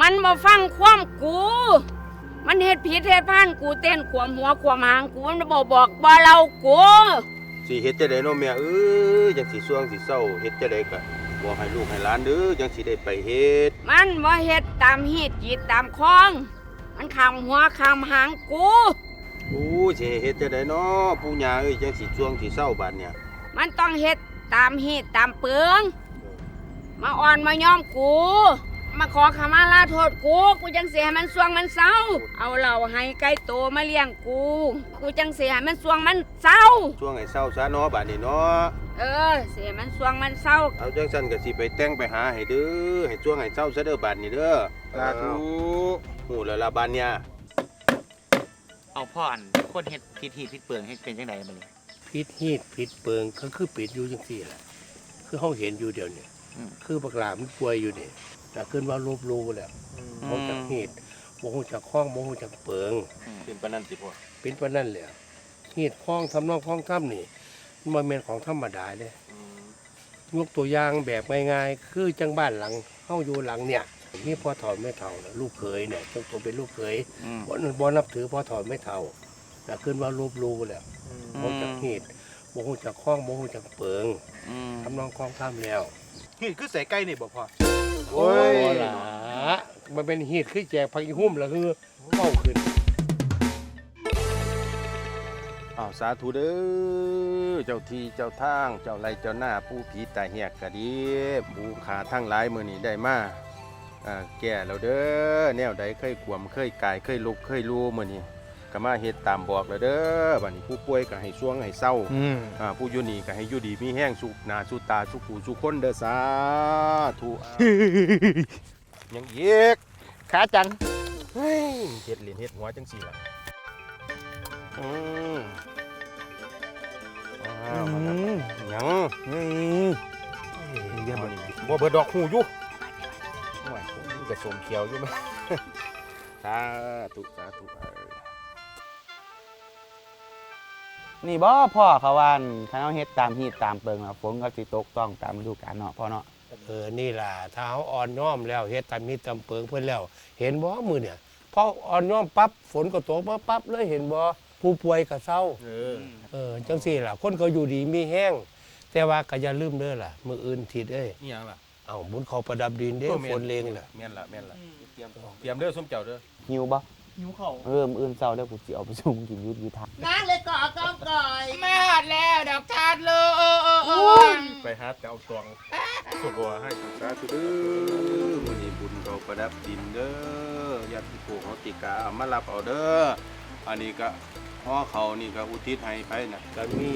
มันมาฟังความกู มันเฮ็ดผิดเฮ็ดพลานกูเต้นขวมหัวขวมหางกูมันบ่บอกบ่เรากูสิเฮ็ดจะได้เนาะแม่เอ้ยจังสิช่วงสิเศร้าเฮ็ดจะได้ก็บอกให้ลูกให้หลานเด้อจังสิได้ไปเฮ็ด มันบ่เฮ็ดตามฮีดจีดตามคอง มันคำหัวคำหางกูโอ้ยสิให้เฮ็ดจะได้เนาะปู่ย่าเอ้ยจังสิช่วงสิเศร้าบาดเนี่ย มันต้องเฮ็ดตามฮีดตามเปลือง มาอ่อนมาย่อมกู มาขอขมาลาโทษกู กูจังเสียให้มันสวงมันเศร้า เอาเหล่าให้ไก่โตมาเลี้ยงกู กูจังเสียให้มันสวงมันเศร้า ช่วงให้เศร้าซะเนาะบาดนี้เนาะเออ เสียมันสวงมันเศร้า เอาจังซั่นก็สิไปแต่งไปหาให้เด้อให้ช่วงให้เศร้าซะเด้อบาดนี้เด้อสาธุฮู้แล้วล่ะบาดเนี่ยเอาพ่ออันคนเฮ็ดพิธีพิดเปลืองให้เป็นจังไดบัดนี้ พิษฮีดพิษเปิงก็คือปิดอยู่จังซี่แหละคือเขาเห็นอยู่เดี๋ยวนี้คือบักหลามันป่วยอยู่นี่ แต่ขึ้นว่ารูปรูแล้วโมจากฮีดโมโหจากข้องโมโหจากเปิง เป็นปานนั้นสิพ่อเป็นปานนั่นแหละฮีดข้องทำนองข้องถ้ำนี่มันเป็นของธรรมดาเลยยกตัวอย่างแบบง่ายๆคือจังบ้านหลังเข้าอยู่หลังเนี่ยนี่พ่อถอนไม่เท่าน่ะลูกเขยเนี่ยจังตัวเป็นลูกเขยอืม บ่บ่นับถือพ่อถอนไม่เท่าแต่ขึ้นว่ารูปรูแล้วโมจากฮีดโมโหจากข้องโมโหจากเปิงอืมทำนองคลองท่ามแล้ว นี่คือใส่ใกล้นี่บอกพ่อ โอ้ยล่ะมันเป็นฮีดคือแจกพักอีหุ่มแล้วคือเข้าขึ้นอ้าวสาธุเด้อเจ้าที่เจ้าทาง เจ้าไรเจ้าหน้าผู้ผีตาเหียกกะดีบูขาทั้งหลายมือนี้ได้มาอ่าแก่แล้วเด้อแนวใดเคยขวมเคยกายเคยลุกเคยรู้มือนี้ ก็มาเฮ็ดตามบอกแล้วเด้อบัดนี้ผู้ป่วยก็ให้ช่วงให้เศร้าอ่าผู้อยู่นี่ก็ให้อยู่ดีมีแห้งสุขหน้าสุตาสุขหูสุขคนเด้อสาธุยังอีกขาจังเฮ้ยเฮ็ดเหรียญเฮ็ดหัวจังสี่ล่ะอืมอ้าวมาแล้วยังเยี่ยมเลยบ่เบิดดอกหูอยู่โอ้ยผมกระสมเขียวอยู่มั้ยสาธุสาธุเอ นี่บ่พ่อเขาว่าอั่นคันเอาเฮ็ดตามฮีตตามเปิงแล้วฝนก็สิตกต้องตามฤดูกาลเนาะพ่อเนาะเออนี่ล่ะถ้าเขาอ่อนน้อมแล้วเฮ็ดตามมิตรตามเปิงเพิ่นแล้ว เห็นบ่มือเนี่ยพออ่อนน้อมปั๊บฝนก็ตกมาปั๊บเลยเห็นบ่ผู้ป่วยก็เศร้าเออเออจังซี่ล่ะ คนก็อยู่ดีมีแห้ง แต่ว่าก็อย่าลืมเด้อล่ะ มื้ออื่นทิศเอ้ยนี่หยังล่ะเอ้าหมุนเขาประดับดินเด้โอ้แม่ฝนเลงล่ะแม่นล่ะแม่นล่ะเตรียมเตรียมเด้อสมเจ้าเด้อหิวบ่ หิวเข่าเออมื้ออื่นเช้าเด้อกูสิเอาไปส่งกินอยุทธวิธาน้าเลยก่อก็ก่อยมาหอดแล้วดอกชาดเลยไปหาแต่เอาตวงสุบัวให้สาธุเด้อมื้อนี้บุญเขาประดับดินเด้อญาติผู้เขาติกาเอามารับเอาเด้ออันนี้ก็ห่อเขานี่ก็อุทิศให้ไปน่ะก็มี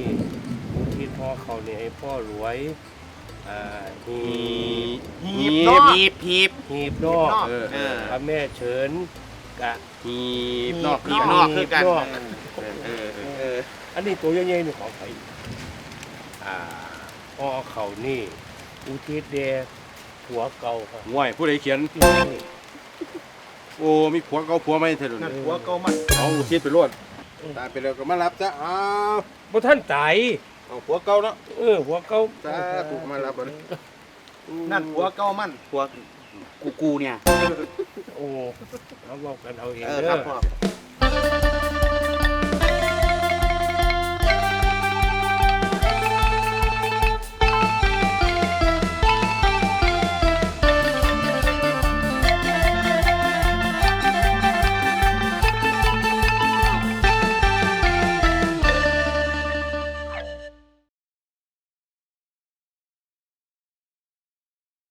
ผู้ที่พ่อเขานี่ให้พ่อรวยอ่าฮีหีบพีบพีบหีบนอกเออเออพระแม่เฉิน กะหีบนอกหีบนอกคือกันหีบนอกเออเออเออเอออันนี้ตัวใหญ่ๆนี่ของใครอ่าพ่อเขานี่อุทิศเดชผัวเก่าครับห่วยผู้ใดเขียน โอ้มีผัวเก่าผัวไม่เท่านั่นั้นหัวเก่ามันเอาอุทิศไปรวดตายไปแล้วก็มารับจ้ะอ้าวบ่ท่านตายเอาผัวเก่าเนาะเออผัวเก่า สาธุมารับเอาเด้อนั่นหัวเก่ามันพว กกูกูเนี่ย โอ้เราบอกกันเอาเองเออเด้ครัอบพ่อ